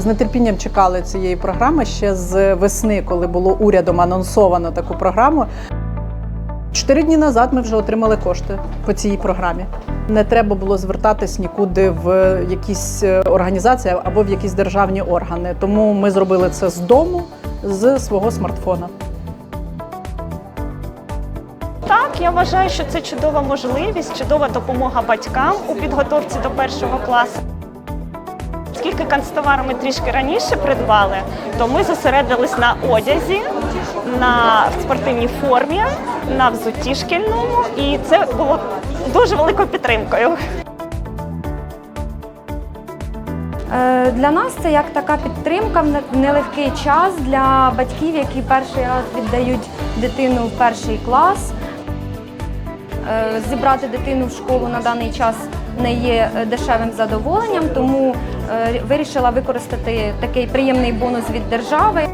З нетерпінням чекали цієї програми ще з весни, коли було урядом анонсовано таку програму. Чотири дні назад ми вже отримали кошти по цій програмі. Не треба було звертатись нікуди в якісь е, організації або в якісь державні органи. Тому ми зробили це з дому, з свого смартфона. Так, я вважаю, що це чудова можливість, чудова допомога батькам у підготовці до першого класу. Оскільки канцтовар ми трішки раніше придбали, то ми зосередились на одязі, на спортивній формі, на взутті шкільному, і це було дуже великою підтримкою. Е, Для нас це як така підтримка в не- нелегкий час для батьків, які перший раз віддають дитину в перший клас. Е, Зібрати дитину в школу на даний час не є е, дешевим задоволенням, тому вирішила використати такий приємний бонус від держави.